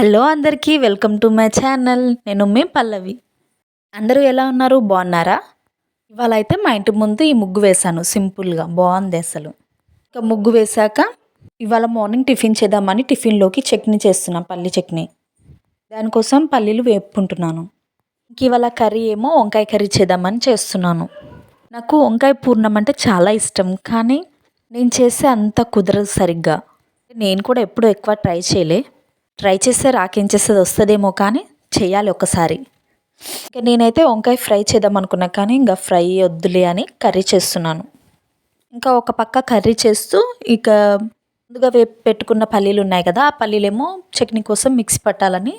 Hello అందరికీ welcome to my channel. నేను మీ పల్లవి. అందరూ ఎలా ఉన్నారు? బాగున్నారా? ఇవాళ అయితే మా ఇంటి ముందు ఈ ముగ్గు వేశాను. సింపుల్గా. బాగుంది అసలు. ఇంకా ముగ్గు వేశాక ఇవాళ మార్నింగ్ టిఫిన్ చేద్దామని టిఫిన్లోకి చట్నీ చేస్తున్నాను పల్లి చట్నీ. దానికోసం పల్లీలు వేపుకుంటున్నాను. ఇంక ఇవాళ కర్రీ ఏమో వంకాయ కర్రీ చేద్దామని చేస్తున్నాను. నాకు వంకాయ పూర్ణం అంటే చాలా ఇష్టం. కానీ నేను చేసే అంత కుదరదు సరిగ్గా. నేను కూడా ఎప్పుడు ఎక్కువ ట్రై చేయలే. ట్రై చేస్తే రాకేంచేస్తుంది వస్తుందేమో కానీ చేయాలి ఒకసారి ఇంకా నేనైతే వంకాయ ఫ్రై చేద్దాం అనుకున్నా కానీ ఇంకా ఫ్రై వద్దులే అని కర్రీ చేస్తున్నాను. ఇంకా ఒక పక్క కర్రీ చేస్తూ ఇక ముందుగా వేపు పెట్టుకున్న పల్లీలు ఉన్నాయి కదా ఆ పల్లీలేమో చట్నీ కోసం మిక్సీ పట్టాలని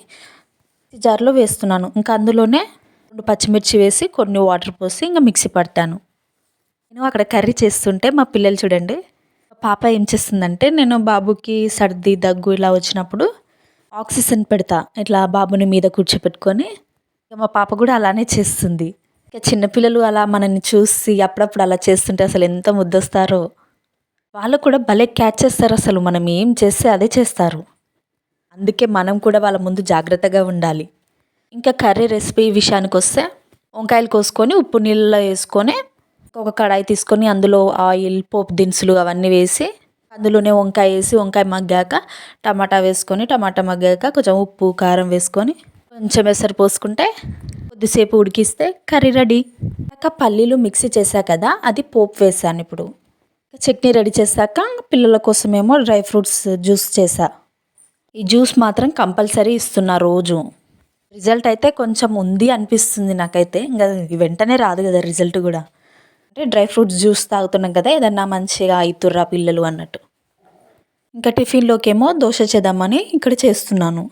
జార్లో వేస్తున్నాను. ఇంకా అందులోనే రెండు పచ్చిమిర్చి వేసి కొన్ని వాటర్ పోసి ఇంకా మిక్సీ పడతాను. నేను అక్కడ కర్రీ చేస్తుంటే మా పిల్లలు చూడండి పాప ఏం చేస్తుందంటే నేను బాబుకి సర్ది దగ్గు ఇలా వచ్చినప్పుడు ఆక్సిజన్ పెడతా. ఇట్లా బాబుని మీద కూర్చోపెట్టుకొని మా పాప కూడా అలానే చేస్తుంది. ఇక చిన్నపిల్లలు అలా మనల్ని చూసి అప్పుడప్పుడు అలా చేస్తుంటే అసలు ఎంత ముద్దొస్తారో. వాళ్ళు కూడా భలే క్యాచ్ చేస్తారు అసలు. మనం ఏం చేస్తే అదే చేస్తారు. అందుకే మనం కూడా వాళ్ళ ముందు జాగ్రత్తగా ఉండాలి. ఇంకా కర్రీ రెసిపీ విషయానికి వస్తే వంకాయలు కోసుకొని ఉప్పు నీళ్ళలో వేసుకొని ఒక కడాయి తీసుకొని అందులో ఆయిల్ పోపు దినుసులు అవన్నీ వేసి అందులోనే వంకాయ వేసి వంకాయ మగ్గాక టమాటా వేసుకొని టమాటా మగ్గాక కొంచెం ఉప్పు కారం వేసుకొని కొంచెం ఎసరు పోసుకుంటే కొద్దిసేపు ఉడికిస్తే కర్రీ రెడీ. ఇంకా పల్లీలు మిక్సీ చేశా కదా అది పోపు వేసాను ఇప్పుడు. చట్నీ రెడీ చేశాక పిల్లల కోసమేమో డ్రై ఫ్రూట్స్ జ్యూస్ చేశా. ఈ జ్యూస్ మాత్రం కంపల్సరీ ఇస్తున్నా రోజు. రిజల్ట్ అయితే కొంచెం ఉంది అనిపిస్తుంది నాకైతే. ఇంకా వెంటనే రాదు కదా రిజల్ట్ కూడా. అంటే డ్రై ఫ్రూట్స్ జ్యూస్ తాగుతున్నాం కదా ఏదన్నా మంచిగా అవుతుర్రా పిల్లలు అన్నట్టు. ఇంకా టిఫిన్లోకి ఏమో దోశ చేద్దామని ఇక్కడ చేస్తున్నాను.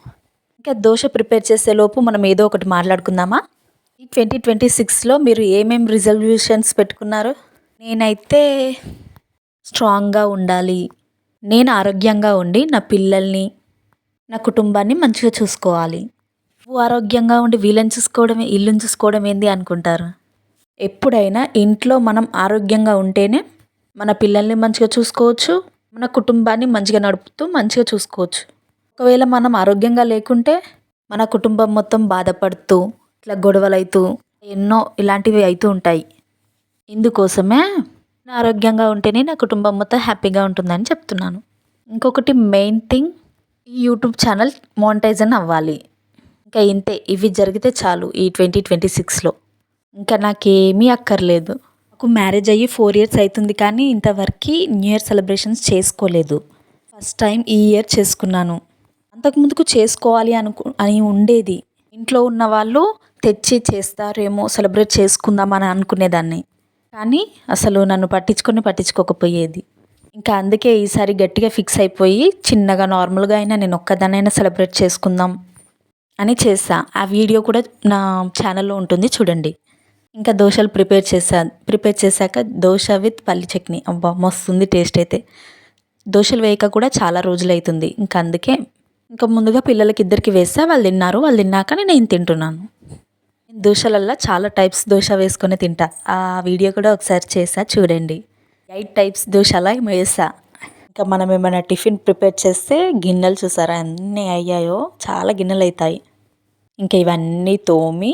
ఇంకా దోశ ప్రిపేర్ చేసే లోపు మనం ఏదో ఒకటి మాట్లాడుకుందామా? ఈ ట్వంటీ ట్వంటీ సిక్స్లో మీరు ఏమేమి రిజల్యూషన్స్ పెట్టుకున్నారు? నేనైతే స్ట్రాంగ్గా ఉండాలి. నేను ఆరోగ్యంగా ఉండి నా పిల్లల్ని నా కుటుంబాన్ని మంచిగా చూసుకోవాలి. నువ్వు ఆరోగ్యంగా ఉండి వీళ్ళని చూసుకోవడమే ఇల్లుని చూసుకోవడం ఏంది అనుకుంటారు? ఎప్పుడైనా ఇంట్లో మనం ఆరోగ్యంగా ఉంటేనే మన పిల్లల్ని మంచిగా చూసుకోవచ్చు మన కుటుంబాన్ని మంచిగా నడుపుతూ మంచిగా చూసుకోవచ్చు. ఒకవేళ మనం ఆరోగ్యంగా లేకుంటే మన కుటుంబం మొత్తం బాధపడుతూ ఇట్లా గొడవలు అవుతూ ఎన్నో ఇలాంటివి అవుతూ ఉంటాయి. ఇందుకోసమే ఆరోగ్యంగా ఉంటేనే నా కుటుంబం మొత్తం హ్యాపీగా ఉంటుందని చెప్తున్నాను. ఇంకొకటి మెయిన్ థింగ్ ఈ యూట్యూబ్ ఛానల్ మోనిటైజన్ అవ్వాలి. ఇంకా ఇంతే ఇవి జరిగితే చాలు ఈ ట్వంటీ ట్వంటీ సిక్స్లో. ఇంకా నాకేమీ అక్కర్లేదు. నాకు మ్యారేజ్ అయ్యి ఫోర్ ఇయర్స్ అవుతుంది కానీ ఇంతవరకు న్యూ ఇయర్ సెలబ్రేషన్స్ చేసుకోలేదు. ఫస్ట్ టైం ఈ ఇయర్ చేసుకున్నాను. అంతకుముందుకు చేసుకోవాలి అనుకు అని ఉండేది. ఇంట్లో ఉన్న వాళ్ళు తెచ్చి చేస్తారేమో సెలబ్రేట్ చేసుకుందామని అనుకునేదాన్ని. కానీ అసలు నన్ను పట్టించుకొని పట్టించుకోకపోయేది. ఇంకా అందుకే ఈసారి గట్టిగా ఫిక్స్ అయిపోయి చిన్నగా నార్మల్గా అయినా నేను ఒక్కదానైనా సెలబ్రేట్ చేసుకుందాం అని చేసా ఆ వీడియో కూడా నా ఛానల్లో ఉంటుంది చూడండి. ఇంకా దోశలు ప్రిపేర్ చేశాను ప్రిపేర్ చేశాక దోశ విత్ పల్లి చట్నీ. అబ్బా మస్తుంది టేస్ట్ అయితే. దోశలు వేయక కూడా చాలా రోజులు అవుతుంది ఇంకా అందుకే ఇంకా ముందుగా పిల్లలకి ఇద్దరికి వేస్తే వాళ్ళు తిన్నారు. వాళ్ళు తిన్నాక నేను తింటున్నాను? దోశలల్లో చాలా టైప్స్ దోశ వేసుకొని తింటా. ఆ వీడియో కూడా ఒకసారి చేసా చూడండి. ఎయిట్ టైప్స్ దోశలా వేసా ఇంకా మనం ఏమైనా టిఫిన్ ప్రిపేర్ చేస్తే గిన్నెలు చూసారా? అన్నీ అయ్యాయో. చాలా గిన్నెలు అవుతాయి ఇంకా ఇవన్నీ తోమి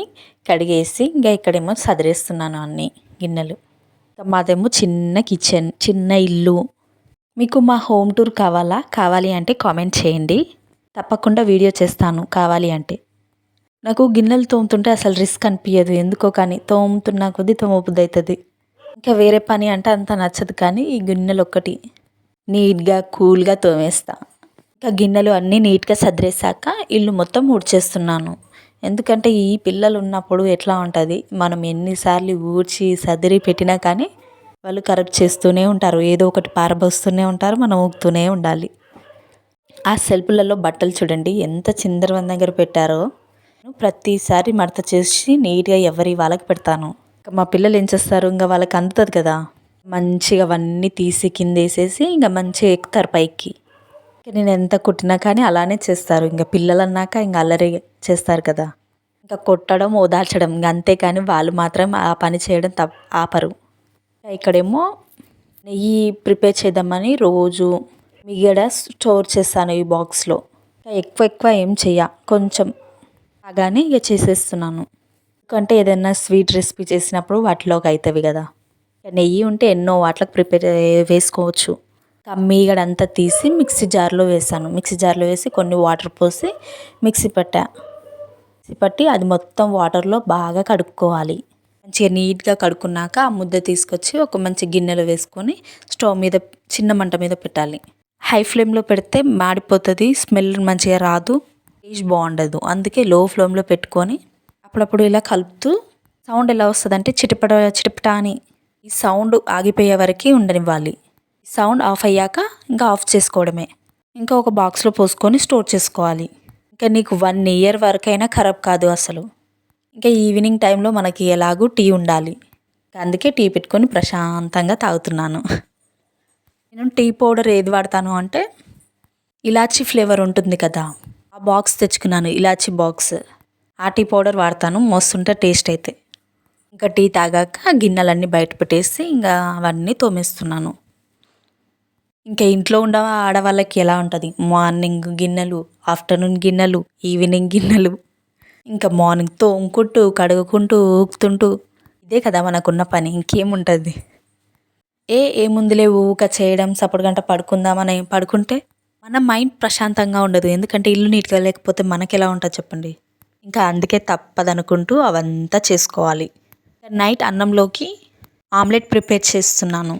కడిగేసి ఇంకా ఇక్కడేమో సదిరేస్తున్నాను అన్ని గిన్నెలు. మాదేమో చిన్న కిచెన్ చిన్న ఇల్లు. మీకు మా హోమ్ టూర్ కావాలా? కావాలి అంటే కామెంట్ చేయండి. తప్పకుండా వీడియో చేస్తాను కావాలి అంటే. నాకు గిన్నెలు తోముతుంటే అసలు రిస్క్ అనిపించదు ఎందుకో కానీ తోముతున్న కొద్దీ తోమబుద్ధి అవుతుంది ఇంకా వేరే పని అంటే అంత నచ్చదు కానీ ఈ గిన్నెలు ఒక్కటి నీట్గా కూల్గా తోమేస్తా. ఇంకా గిన్నెలు అన్నీ నీట్గా సదిరేసాక ఇల్లు మొత్తం ఊడ్చేస్తున్నాను. ఎందుకంటే ఈ పిల్లలు ఉన్నప్పుడు ఎట్లా ఉంటుంది? మనం ఎన్నిసార్లు ఊడ్చి సదిరి పెట్టినా కానీ వాళ్ళు కరెక్ట్ చేస్తూనే ఉంటారు. ఏదో ఒకటి పారబోస్తూనే ఉంటారు. మనం ఊగుతూనే ఉండాలి. ఆ సెల్ఫ్లలో బట్టలు చూడండి. ఎంత చిందరవంద దగ్గర పెట్టారో. ప్రతిసారి మడత చేసి నీట్గా ఎవరి వాళ్ళకి పెడతాను. మా పిల్లలు ఏం చేస్తారు? ఇంకా వాళ్ళకి అందుతుంది కదా. మంచిగా అవన్నీ తీసి కింద వేసేసి ఇంకా మంచిగా ఎక్కుతారు పైకి. నేను ఎంత కుట్టినా కానీ అలానే చేస్తారు. ఇంకా పిల్లలు అన్నాక ఇంకా అల్లరి చేస్తారు కదా. ఇంకా కొట్టడం ఓదార్చడం ఇంకా అంతేకాని వాళ్ళు మాత్రం ఆ పని చేయడం తప్ప ఆపరు. ఇక్కడేమో నెయ్యి ప్రిపేర్ చేద్దామని రోజు మిగడ స్టోర్ చేస్తాను ఈ బాక్స్లో. ఎక్కువ ఎక్కువ ఏం చెయ్య కొంచెం బాగానే ఇక చేసేస్తున్నాను. ఎందుకంటే ఏదైనా స్వీట్ రెసిపీ చేసినప్పుడు వాటిలోకి అవుతుంది కదా. నెయ్యి ఉంటే ఎన్నో వాటికి ప్రిపేర్ వేసుకోవచ్చు. కమ్మీగడంతా అంతా తీసి మిక్సీ జార్లో వేసాను మిక్సీ జార్లో వేసి కొన్ని వాటర్ పోసి మిక్సీ పట్టా. మిక్సీ పట్టి అది మొత్తం వాటర్లో బాగా కడుక్కోవాలి. మంచిగా నీట్గా కడుక్కున్నాక ఆ ముద్ద తీసుకొచ్చి ఒక మంచి గిన్నెలో వేసుకొని స్టవ్ మీద చిన్న మంట మీద పెట్టాలి. హై ఫ్లేమ్లో పెడితే మాడిపోతుంది స్మెల్ మంచిగా రాదు టేస్ట్ బాగుండదు. అందుకే లో ఫ్లేమ్లో పెట్టుకొని అప్పుడప్పుడు ఇలా కలుపుతూ సౌండ్ ఎలా వస్తుందంటే చిటపట చిటపట అని ఈ సౌండ్ ఆగిపోయే వరకు ఉండనివ్వాలి. సౌండ్ ఆఫ్ అయ్యాక ఇంకా ఆఫ్ చేసుకోవడమే. ఇంకా ఒక బాక్స్లో పోసుకొని స్టోర్ చేసుకోవాలి. ఇంకా నీకు వన్ ఇయర్ వరకైనా ఖరాబ్ కాదు అసలు. ఇంకా ఈవినింగ్ టైంలో మనకి ఎలాగూ టీ ఉండాలి. అందుకే టీ పెట్టుకొని ప్రశాంతంగా తాగుతున్నాను. నేను టీ పౌడర్ ఏది వాడతాను అంటే ఇలాచీ ఫ్లేవర్ ఉంటుంది కదా ఆ బాక్స్ తెచ్చుకున్నాను ఇలాచీ బాక్స్. ఆ టీ పౌడర్ వాడతాను మస్తుంటే టేస్ట్ అయితే. ఇంకా టీ తాగాక గిన్నెలన్నీ బయట పెట్టేసి ఇంకా అవన్నీ తోమేస్తున్నాను. ఇంకా ఇంట్లో ఉండ ఆడవాళ్ళకి ఎలా ఉంటుంది? మార్నింగ్ గిన్నెలు ఆఫ్టర్నూన్ గిన్నెలు ఈవినింగ్ గిన్నెలు. ఇంకా మార్నింగ్ తోముకుంటూ కడుగుకుంటూ ఊపుతుంటూ. ఇదే కదా మనకున్న పని ఇంకేముంటుంది ఏ ఏముందిలే ఊక చేయడం సపోర్ట్ గంట పడుకుందామని పడుకుంటే మన మైండ్ ప్రశాంతంగా ఉండదు. ఎందుకంటే ఇల్లు నీట్గా లేకపోతే మనకి ఎలా ఉంటుంది చెప్పండి? ఇంకా అందుకే తప్పదనుకుంటూ అవంతా చేసుకోవాలి. నైట్ అన్నంలోకి ఆమ్లెట్ ప్రిపేర్ చేస్తున్నాను.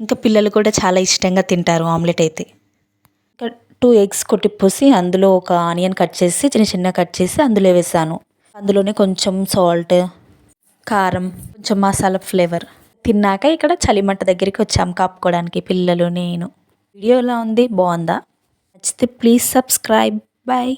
ఇంకా పిల్లలు కూడా చాలా ఇష్టంగా తింటారు ఆమ్లెట్ అయితే. ఇంకా టూ ఎగ్స్ కొట్టిపోసి అందులో ఒక ఆనియన్ కట్ చేసి చిన్న చిన్న కట్ చేసి అందులో వేసాను. అందులోనే కొంచెం సాల్ట్ కారం కొంచెం మసాలా ఫ్లేవర్ తిన్నాక ఇక్కడ చలిమంట దగ్గరికి వచ్చాము కాపుకోవడానికి పిల్లలు నేను. వీడియో ఎలా ఉంది? బాగుందా? నచ్చితే ప్లీజ్ సబ్స్క్రైబ్ బాయ్